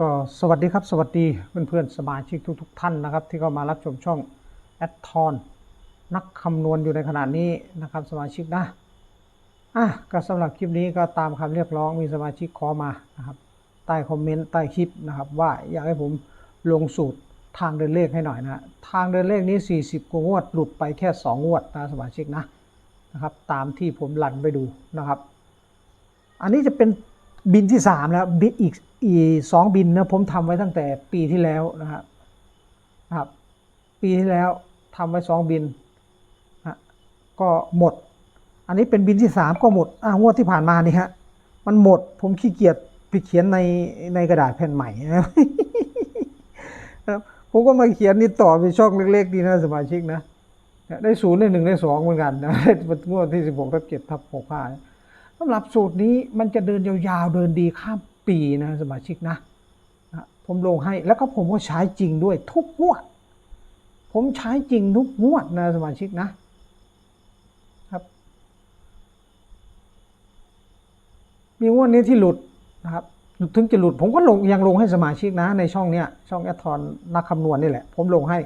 ก็สวัสดีครับ สวัสดีเพื่อนๆสมาชิกทุกๆท่านนะครับ ที่เข้ามารับชมช่องแอดทอนนักคำนวณอยู่ในขณะนี้นะครับ สมาชิกนะอะก็สำหรับคลิปนี้ก็ตามคำเรียกร้องมีสมาชิกขอมานะครับใต้คอมเมนต์ใต้คลิปนะครับว่าอยากให้ผมลงสูตรทางเดินเลขให้หน่อยนะทางเดินเลขนี้ 40กว่างวดหลุดไปแค่ 2 งวดนะสมาชิกนะนะครับ ตามที่ผมหลันไปดูนะครับ อันนี้จะเป็น บินที่สามแล้วบินอีกอีสองบินนะผมทำไว้ตั้งแต่ปีที่แล้วนะครับครับปีที่แล้วทำไว้สองบินนะก็หมด อันนี้เป็นบินที่สามก็หมดอ่างวดที่ผ่านมานี่ฮะมันหมดผมขี้เกียจไปเขียนในในกระดาษแผ่นใหม่นะครับผมก็มาเขียนนี่ต่อเป็นช่องเล็กๆดีนะสมาชิกนะได้ศูนย์ได้หนึ่งได้สองเหมือนกันนะงวดที่สิบหกทับเจ็ดทับหกห้า สำหรับสูตรนี้มันจะเดินยาวๆเดินดีข้ามปีนะสมาชิกนะนะผมลงให้แล้วก็ผมก็ใช้จริงด้วยทุกงวด ผมใช้จริงทุกงวดนะสมาชิกนะครับ มีงวดนี้ที่หลุดนะครับถึงจะหลุดผมก็ลงยังลงให้สมาชิกนะในช่องเนี้ยช่องแอทอนนักคำนวณนี่แหละ ผมลงให้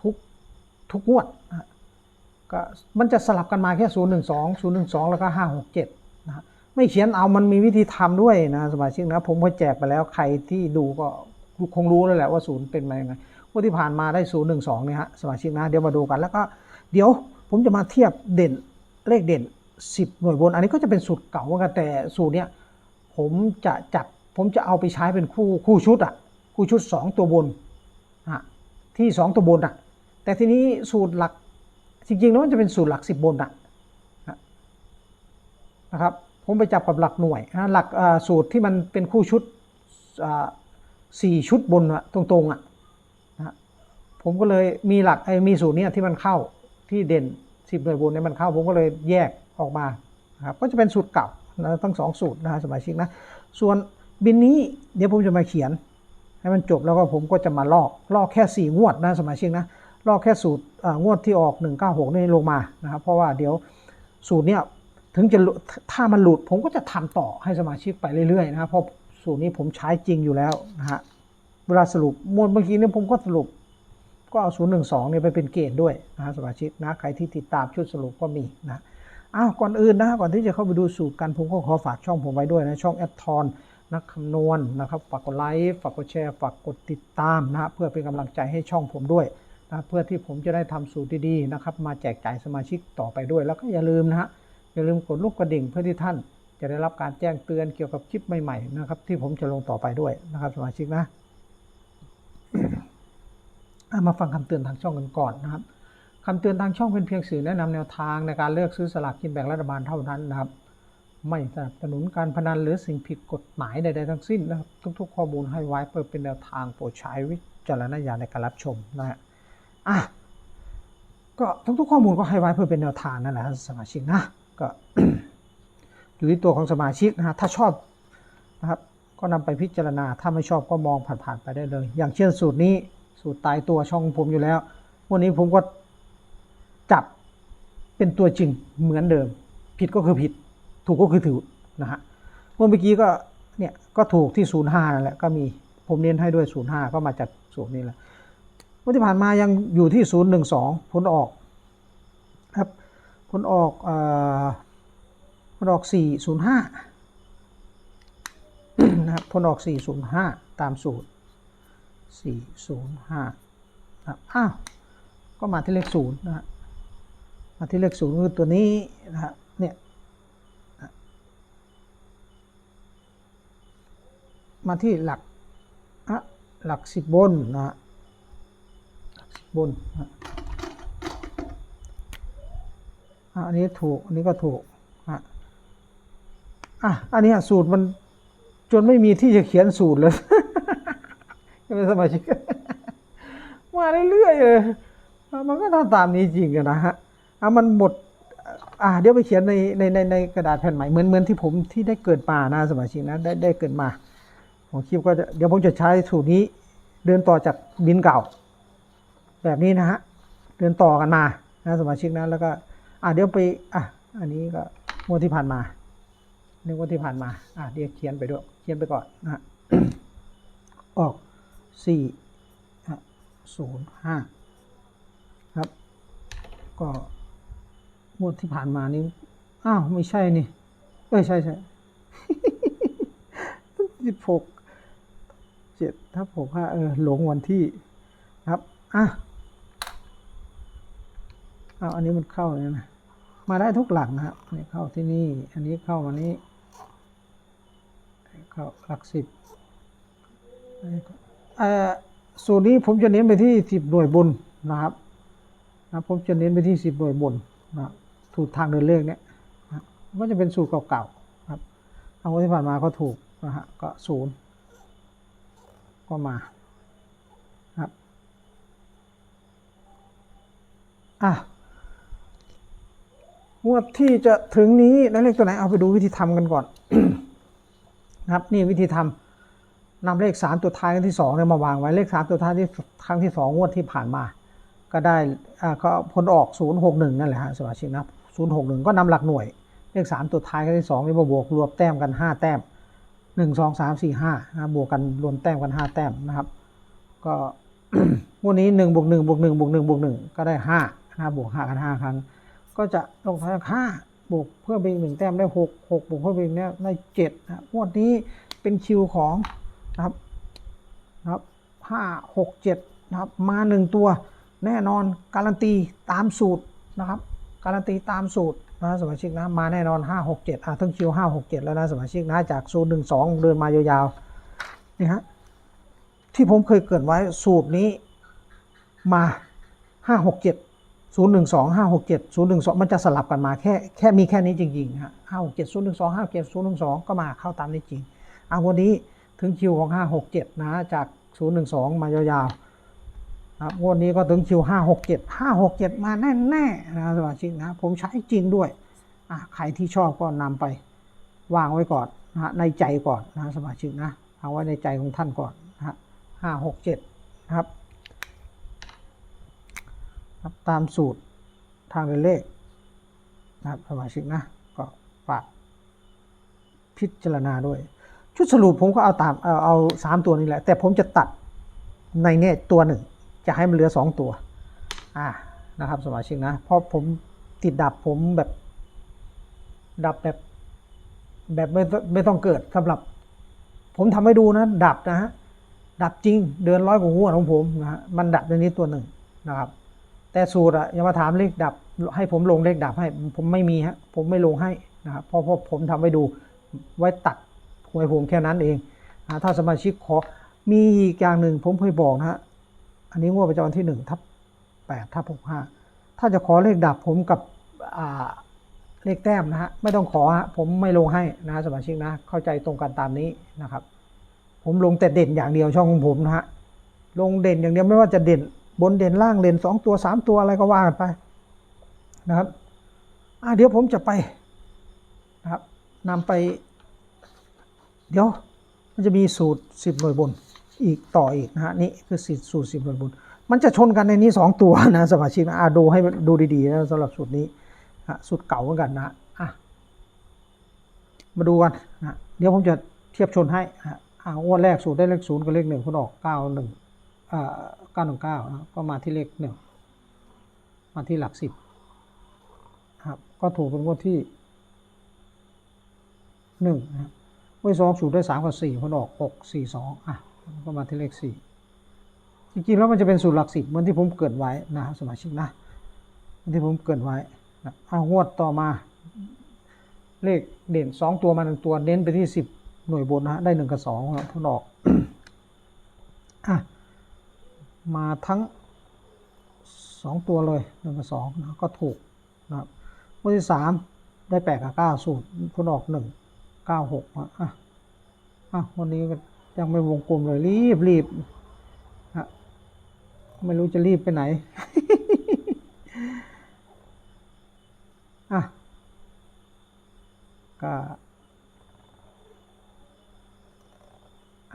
ทุกทุกงวดนะ ก็มันจะสลับกันมาแค่ 0 1 2 0 1 2 แล้วก็ 5 6 7 นะฮะไม่เขียนเอามันมีวิธีทำด้วยนะสมาชิกนะ ผมก็แจกไปแล้วใครที่ดูก็คงรู้แล้วแหละว่าศูนย์เป็นมายังไงว่าที่ผ่านมาได้0 1 2เนี่ยฮะสมาชิกนะ เดี๋ยวมาดูกันแล้วก็เดี๋ยวผมจะมาเทียบเด่นเลขเด่น 10 หน่วยบน อันนี้ก็จะเป็นสูตรเก่ากันแต่สูตรเนี้ยผมจะจับผมจะเอาไปใช้เป็นคู่คู่ชุดอะคู่ชุด 2 ตัวบนอะที่ 2 ตัวบนอะแต่ทีนี้สูตรหลัก จริงๆแล้วมันจะเป็นสูตรหลักสิบบนอะนะครับผมไปจับกับหลักหน่วยนะหลักสูตรที่มันเป็นคู่ชุดสี่ชุดบนอะตรงๆอะนะผมก็เลยมีหลักไอ้มีสูตรเนี้ยที่มันเข้าที่เด่นสิบหน่วยบนเนี่ยมันเข้า ผมก็เลยแยกออกมานะครับก็จะเป็นสูตรเก่านะทั้งสองสูตรนะสมาชิกนะส่วนบินนี้เดี๋ยวผมจะมาเขียน ให้มันจบแล้วก็ผมก็จะมาลอกลอกแค่สี่งวดนะสมาชิกนะ ลอกแค่สูตรงวดที่ออก 196นี่ลงมานะครับ เพราะว่าเดี๋ยวสูตรเนี้ยถึงจะถ้ามันหลุดผมก็จะทำต่อให้สมาชิกไปเรื่อยๆนะครับเพราะสูตรนี้ผมใช้จริงอยู่แล้วนะฮะเวลาสรุปมวลเมื่อกี้เนี่ยผมก็สรุปก็เอา 012เนี่ยไปเป็นเกณฑ์ด้วยนะฮะสมาชิกนะใครที่ติดตามชุดสรุปก็มีนะอ้าวก่อนอื่นนะก่อนที่จะเข้าไปดูสูตรกันผมก็ขอฝากช่องผมไว้ด้วยนะช่องแอดทอนนักคำนวณนะครับฝากกดไลค์ฝากกดแชร์ฝากกดติดตามนะฮะเพื่อเป็นกำลังใจให้ช่องผมด้วย นะเพื่อที่ผมจะได้ทำสูตรดีๆนะครับ มาแจกจ่ายสมาชิกต่อไปด้วย แล้วก็อย่าลืมนะฮะอย่าลืมกดลูกกระดิ่งเพื่อที่ท่านจะได้รับการแจ้งเตือนเกี่ยวกับคลิปใหม่ๆนะครับ ที่ผมจะลงต่อไปด้วยนะครับ สมาชิกนะมาฟังคำเตือนทางช่องกันก่อนนะครับคำเตือนทางช่องเป็นเพียงสื่อแนะนำแนวทางในการเลือกซื้อสลากกินแบ่งรัฐบาลเท่านั้นนะครับ ไม่สนับสนุนการพนันหรือสิ่งผิดกฎหมายใดๆทั้งสิ้นนะครับทุก ๆ ข้อมูลให้ไว้เพื่อเป็นแนวทางโปรดใช้วิจารณญาณในการรับชมนะฮะ อะก็ทุกๆข้อมูลก็ให้ไว้เพื่อเป็นแนวทางนั่นแหละสมาชิกนะก็อยู่ที่ตัวของสมาชิกนะฮะถ้าชอบนะครับก็นำไปพิจารณาถ้าไม่ชอบก็มองผ่านๆไปได้เลย อย่างเช่นสูตรนี้สูตรตายตัวช่องผมอยู่แล้ว วันนี้ผมก็จับเป็นตัวจริงเหมือนเดิม ผิดก็คือผิด ถูกก็คือถูกนะฮะเมื่อกี้ก็เนี่ยก็ถูกที่ศูนย์ห้านั่นแหละก็มีผมเน้นให้ด้วยศูนย์ห้าก็มาจากสูตรนี้แหละ วันที่ผ่านมายังอยู่ที่ 012 ผลออกครับ ผลออกอผลออก 405 นะครับ ผลออก 405 ตามสูตร 405ครับอ้าว ก็มาที่เลขศูนะฮะมาที่เลขศูนย์คือตัวนี้นะฮะเนี่ยมาที่หลักอะหลักสิบบนนะฮะ บนอันนี้ถูก อันนี้ก็ถูกอะอะอันนี้สูตรมันจนไม่มีที่จะเขียนสูตรเลยเป็นสมาชิกมาเรื่อยๆเลยมันก็ทำตามนี้จริงกันนะฮะอะมันหมดอะเดี๋ยวไปเขียนในในในในกระดาษแผ่นใหม่เหมือนเหมือนที่ผมที่ได้เกิดมานะสมาชิกนะได้ได้เกิดมาของคลิปก็จะเดี๋ยวผมจะใช้สูตรนี้เดินต่อจากบินเก่า แบบนี้นะฮะเดินต่อกันมานะสมาชิกนะแล้วก็อะเดี๋ยวไปอะอันนี้ก็งวดที่ผ่านมานี่งวดที่ผ่านมาอะเดี๋ยวเขียนไปด้วยเขียนไปก่อนนะออกสี่ศูนย์ห้าครับ ก็งวดที่ผ่านมานี้อ้าวไม่ใช่นี่เอ้ยใช่ใช่สิบหกเจ็ดทับหกห้าเออหลงวันที่ครับ อะ อาอันนี้มันเข้าเลยนะมาได้ทุกหลังนะครับนนี้เข้าที่นี่ อันนี้เข้ามานี้ เข้าหลักสิบอันนี้ก็เอ่อสูตรนี้ผมจะเน้นไปที่สิบหน่วยบนนะครับนะผมจะเน้นไปที่สิบหน่วยบนนะถูกทางเดินเลขเนี่ยนะก็จะเป็นสูตรเก่าๆครับเอาวดที่ผ่านมาก็ถูกนะฮะก็ศูนย์ก็มาครับอะ งวดที่จะถึงนี้นะเลขตัวไหนเอาไปดูวิธีทำกันก่อนนะครับนี่วิธีทำนำเลขสามตัวท้ายครั้งที่สองเนี่ยมาวางไว้เลขสามตัวท้ายที่ครั้งที่สองงวดที่ผ่านมา ก็ได้อ่าก็ผลออกศูนย์หกหนึ่งนั่นแหละฮะสมาชิกนะศูนย์หกหนึ่งก็นำหลักหน่วย เลขสามตัวท้ายครั้งที่สองนี่มาบวกรวมแต้มกันห้าแต้มหนึ่งสองสามสี่ห้านะบวกกันรวมแต้มกันห้าแต้มนะครับ ก็งวดนี้หนึ่งบวกหนึ่งบวกหนึ่งบวกหนึ่งบวกหนึ่งก็ได้ห้านะบวกห้ากันห้าครั้ง ก็จะลงท้ายห้าบวกเพิ่มไปอีกหนึ่งแต้มได้หกหกบวกเพิ่มไปอีกเนี่ยได้เจ็ดนะงวดนี้เป็นคิวของนะครับนะครับห้าหกเจ็ดนะครับมาหนึ่งตัวแน่นอนการันตีตามสูตรนะครับ การันตีตามสูตรนะสมาชิกนะมาแน่นอนห้าหกเจ็ดอะทั้งคิวห้าหกเจ็ดแล้วนะสมาชิกนะจากสูตรหนึ่งสองเดินมายาวๆนี่ฮะที่ผมเคยเกิดไว้สูตรนี้มาห้าห กเจ็ดศูนย์หนึ่งสองห้าหกเจ็ดศูนย์หนึ่งสองมันจะสลับกันมาแค่แค่มีแค่นี้จริงๆฮะห้าหกเจ็ดศูนย์หนึ่งสองห้าเจ็ดศูนย์หนึ่งสองก็มาเข้าตามนี้จริงเอะวันนี้ถึงคิวของห้าหกเจ็ดนะ จากศูนย์หนึ่งสองมายาวๆครับวันนี้ก็ถึงคิวห้าหกเจ็ดห้าหกเจ็ดมาแน่ๆนะสมาชิกนะผมใช้จริงด้วยอะใครที่ชอบก็นำไปวางไว้ก่อนนะฮะในใจก่อนนะสมาชิกนะเอาไว้ในใจของท่านก่อนนะฮะห้าหกเจ็ดนะครับ ครับตามสูตรทางเดินเลขนะครับสมาชิกนะ ก็ฝากพิจารณาด้วย ชุดสรุปผมก็เอาตามเอาเอาสามตัวนี้แหละ แต่ผมจะตัดในเนี่ยตัวหนึ่ง จะให้มันเหลือสองตัว อ่านะครับ สมาชิกนะ เพราะผมติดดับผมแบบ ดับแบบ แบบไม่ต้องไม่ต้องเกิดสำหรับ ผมทำให้ดูนะ ดับนะฮะดับจริง เดือนร้อยกว่าหัวของผมนะฮะมันดับในนี้ตัวหนึ่งนะครับ แต่สูตรอะอย่ามาถามเลขดับ ให้ผมลงเลขดับให้ ผมไม่มีฮะผมไม่ลงให้นะครับเพราะเพราะผมทำไว้ดูไว้ตัดหวยผมแค่นั้นเองนะถ้าสมาชิกขอมีอีกอย่างหนึ่งผมเคยบอกนะฮะอันนี้งวดประจำวันที่หนึ่งทับแปดทับหกห้าถ้าจะขอเลขดับผมกับเลขแต้มนะฮะไม่ต้องขอฮะผมไม่ลงให้นะสมาชิกนะ เข้าใจตรงกันตามนี้นะครับ ผมลงแต่เด่นอย่างเดียวช่องของผมนะฮะลงเด่นอย่างเดียวไม่ว่าจะเด่น บนเด่นล่างเด่นสองตัวสามตัวอะไรก็ว่ากันไปนะครับอะเดี๋ยวผมจะไปนะครับนำไป เดี๋ยวมันจะมีสูตรสิบหน่วยบนอีกต่ออีกนะฮะนี่คือสูตรสิบหน่วยบน มันจะชนกันในนี้สองตัวนะสมาชิกนะอะดูให้ดูดีๆนะสำหรับสูตรนี้อะสูตรเก่าเหมือนกันนะอะมาดูกันนะเดี๋ยวผมจะเทียบชนให้อะอ่างวดแรกสูตรได้เลขศูนย์กับเลขหนึ่งคุณออกเก้าหนึ่ง เก้าหนึ่งเก้าก็มาที่เลขหนึ่งมาที่หลักสิบครับ ก็ถูกเป็นงวดที่หนึ่งนะครับงวดสองสูตรได้สามกับสี่คนออกหกสี่สองอะก็มาที่เลขสี่จริงๆแล้วมันจะเป็นสูตรหลักสิบเหมือนที่ผมเกิดไว้นะสมาชิกนะเหมือนที่ผมเกิดไว้นะเอางวดต่อมา เลขเด่นสองตัวมาหนึ่งตัวเน้นไปที่สิบหน่วยบนนะฮะได้หนึ่งกับสองครับคนออกอะ มาทั้งสองตัวเลยหนึ่งกับสองนะก็ถูกนะครับงวดที่สามได้แปดกับเก้าสูตรคุณออกหนึ่งเก้าหกอะอะอะวันนี้ยังไม่วงกลมเลยรีบรีบอะไม่รู้จะรีบไปไหนอะก็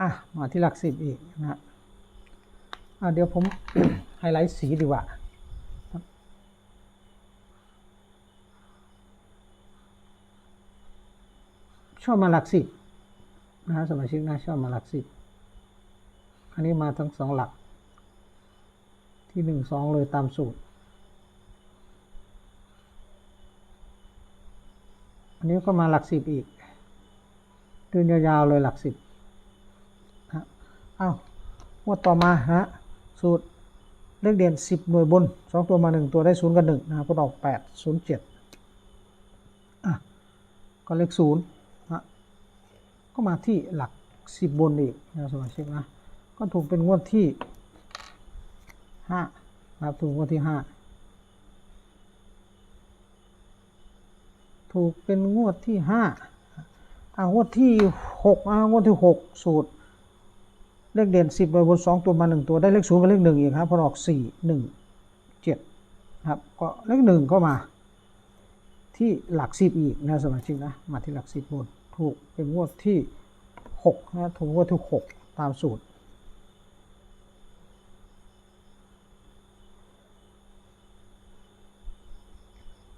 อะมาที่หลักสิบอีกนะ เดี๋ยวผมไฮไลท์สีดีกว่าชอบมาหลักสิบนะฮะสมาชิกนะชอบมาหลักสิบอันนี้มาทั้งสองหลัก ที่หนึ่งสองเลยตามสูตร อันนี้ก็มาหลักสิบอีกเดินยาวๆเลยหลักสิบฮะอ้าวงวดต่อมาฮะ สูตรเลขเด่นสิบหน่วยบนสองตัวมาหนึ่งตัวได้ศูนย์กับหนึ่งนะครับก็ออกแปดศูนย์เจ็ดอะก็เลขศูนย์ฮะก็มาที่หลักสิบบนอีกนะสมาชิกนะ ก็ถูกเป็นงวดที่ห้านะครับถูกงวดที่ห้าถูกเป็นงวดที่ห้าอ่างวดที่หกอ่างวดที่หกสูตร เลขเด่นสิบใบบนสองตัวมาหนึ่งตัวได้เลขศูนย์กับเลขหนึ่งอีกครับพอออกสี่หนึ่งเจ็ดครับก็เลขหนึ่งก็มา ที่หลักสิบอีกนะสมาชิกนะมาที่หลักสิบบนถูกเป็นงวดที่หกนะถูกงวดที่หกตามสูตร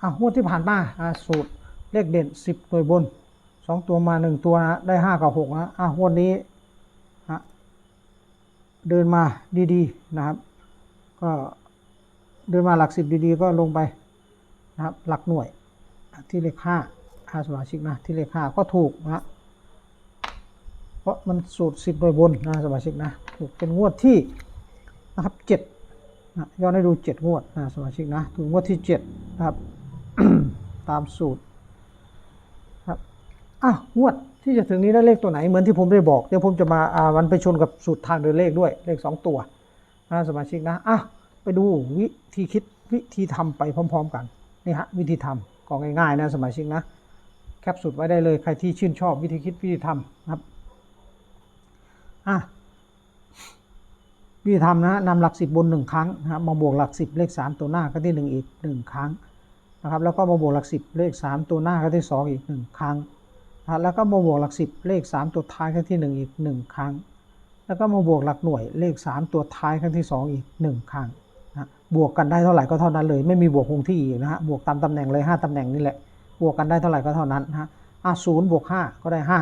อะงวดที่ผ่านมาอะสูตรเลขเด่นสิบตัวบนสองตัวมาหนึ่งตัวนะได้ห้ากับหกนะอะงวดนี้ เดินมาดีๆนะครับ ก็เดินมาหลักสิบดีๆ ก็ลงไปนะครับ หลักหน่วยที่เลขห้าอาสมาชิกนะที่เลขห้าก็ถูกนะเพราะมันสูตรสิบโดยบนนะสมาชิกนะถูกเป็นงวดที่นะครับเจ็ดนะย้อนให้ดูเจ็ดงวดนะสมาชิกนะถึงงวดที่เจ็ดนะครับ ตามสูตรครับอะงวด ที่จะถึงนี้ได้เลขตัวไหนเหมือนที่ผมได้บอกเดี๋ยวผมจะมาอ่ามันไปชนกับสูตรทางเดินเลขด้วยเลขสองตัวนะสมาชิกนะอะไปดูวิธีคิดวิธีทำไปพร้อม ๆ กันนี่ฮะวิธีทำก็ง่ายๆนะสมาชิกนะแคปสูตรไว้ได้เลยใครที่ชื่นชอบวิธีคิดวิธีทำนะครับอะวิธีทำนะนำหลักสิบบนหนึ่งครั้งนะมาบวกหลักสิบเลขสามตัวหน้าก็ที่หนึ่งอีกหนึ่งครั้งนะครับแล้วก็มาบวกหลักสิบเลขสามตัวหน้าก็ที่สองอีกหนึ่งครั้ง แล้วก็มาบวกหลักสิบเลขสามตัวท้ายครั้งที่หนึ่งอีกหนึ่งครั้ง แล้วก็มาบวกหลักหน่วยเลขสามตัวท้ายครั้งที่สองอีกหนึ่งครั้งนะบวกกันได้เท่าไหร่ก็เท่านั้นเลย ไม่มีบวกคงที่อีกนะฮะบวกตามตำแหน่งเลยห้าตำแหน่งนี่แหละบวกกันได้เท่าไหร่ก็เท่านั้นนะฮะอะศูนย์บวกห้าก็ได้ห้า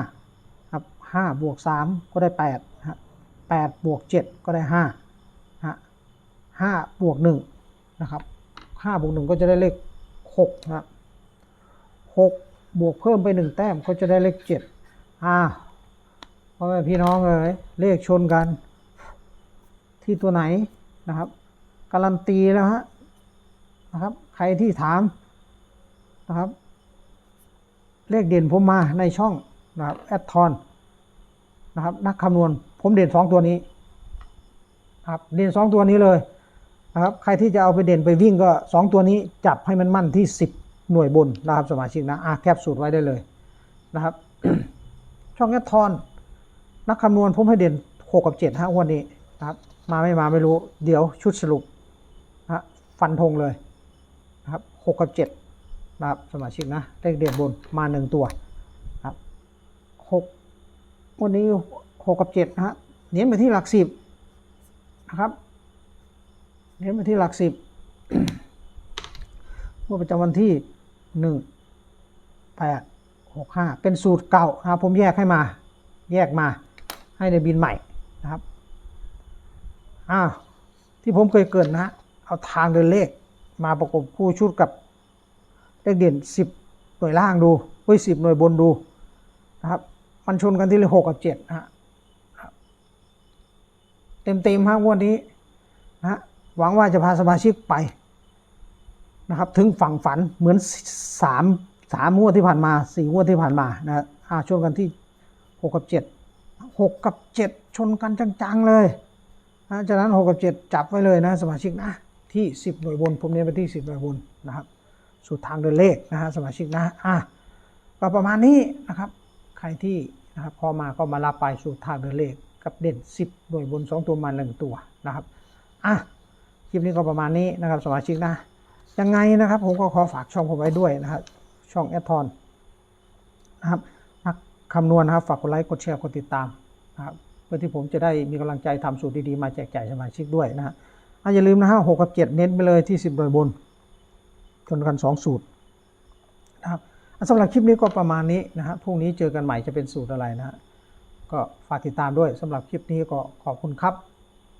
ครับห้าบวกสามก็ได้แปดฮะแปดบวกเจ็ดก็ได้ห้าฮะห้าบวกหนึ่งนะครับห้าบวกหนึ่งก็จะได้เลขหกนะหก บวกเพิ่มไปหนึ่งแต้มก็จะได้เลขเจ็ดอ่าพ่อแม่พี่น้องเลยเลขชนกัน ที่ตัวไหนนะครับการันตีแล้วฮะนะครับ ใครที่ถามนะครับ เลขเด่นผมมาในช่องนะครับแอดทอนนะครับ นักคำนวณผมเด่นสองตัวนี้ครับเด่นสองตัวนี้เลยนะครับ ใครที่จะเอาไปเด่นไปวิ่งก็สองตัวนี้จับให้มันมั่นที่10 หน่วยบนนะครับสมาชิกนะอะแคปสูตรไว้ได้เลยนะครับ ช่องแอดทอนนักคำนวณผมให้เด่น6กับ7ฮะวันนี้นะครับ มาไม่มาไม่รู้เดี๋ยวชุดสรุปนะฮะฟันธงเลยนะครับ6กับ7นะครับสมาชิกนะเลขเด่นบนมาหนึ่งตัวครับ6วันนี้6กับ7นะฮะเน้นไปที่หลักสิบนะครับเน้นไปที่หลักสิบเมื่อประจำวันที่ หนึ่งแปดหกห้าเป็นสูตรเก่านะครับผมแยกให้มา แยกมาให้ในบินใหม่นะครับอ่าที่ผมเคยเกินนะ เอาทางเดินเลขมาประกบคู่ชุดกับเลขเด่นสิบหน่วยล่างดูเฮ้ยสิบหน่วยบนดูนะครับ มันชนกันที่เลขหกกับเจ็ดนะฮะเต็มเต็มๆครับงวันนี้นะหวังว่าจะพาสมาชิกไป นะครับถึงฝั่งฝันเหมือนสามสามงวดที่ผ่านมาสี่งวดที่ผ่านมานะอ่าชนกันที่หกกับเจ็ดหกกับเจ็ดชนกันจังๆเลยนะจากนั้นหกกับเจ็ดจับไว้เลยนะสมาชิกนะที่สิบหน่วยบนผมเน้นไปที่สิบหน่วยบนนะครับสูตรทางเดินเลขนะฮะสมาชิกนะอะก็ประมาณนี้นะครับใครที่นะครับพอมาก็มารับไปสูตรทางเดินเลขกับเด่น 10 หน่วยบน 2 ตัวมา 1 ตัวนะครับอะคลิปนี้ก็ประมาณนี้นะครับสมาชิกนะ ยังไงนะครับผมก็ขอฝากช่องผมไว้ด้วยนะครับ ช่องแอดทอนนะครับนักคำนวณนะครับฝากกดไลค์กดแชร์กดติดตามนะครับเพื่อที่ผมจะได้มีกำลังใจทำสูตรดีๆมาแจกจ่ายสมาชิกด้วยนะฮะอย่าลืมนะฮะหกกับ7เน้นไปเลยที่10หน่วยบนชนกัน2สูตรนะครับสำหรับคลิปนี้ก็ประมาณนี้นะฮะพรุ่งนี้เจอกันใหม่จะเป็นสูตรอะไรนะฮะก็ฝากติดตามด้วยสำหรับคลิปนี้ก็ขอบคุณครับ